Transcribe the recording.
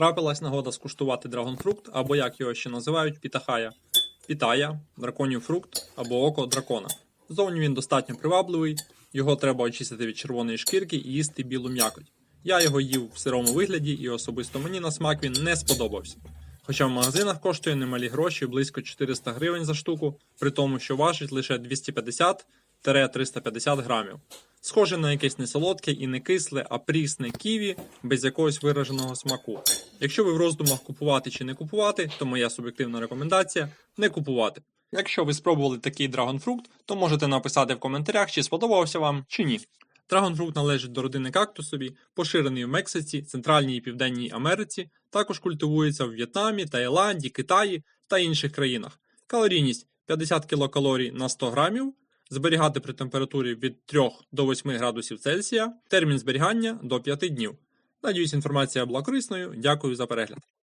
Трапилась нагода скуштувати драгонфрукт, або як його ще називають, пітахая. Пітая, драконів фрукт або око дракона. Зовні він достатньо привабливий, його треба очистити від червоної шкірки і їсти білу м'якоть. Я його їв в сирому вигляді і особисто мені на смак він не сподобався. Хоча в магазинах коштує немалі гроші близько 400 гривень за штуку, при тому, що важить лише 250-350 грамів. Схоже на якесь не солодке і не кисле, а прісне ківі без якогось вираженого смаку. Якщо ви в роздумах купувати чи не купувати, то моя суб'єктивна рекомендація не купувати. Якщо ви спробували такий драгонфрукт, то можете написати в коментарях, чи сподобався вам чи ні. Драгонфрукт належить до родини кактусові, поширений в Мексиці, Центральній і Південній Америці, також культивується в В'єтнамі, Таїланді, Китаї та інших країнах. Калорійність 50 кілокалорій на 100 грамів, зберігати при температурі від 3 до 8 градусів Цельсія, термін зберігання до 5 днів. Надіюсь, інформація була корисною. Дякую за перегляд.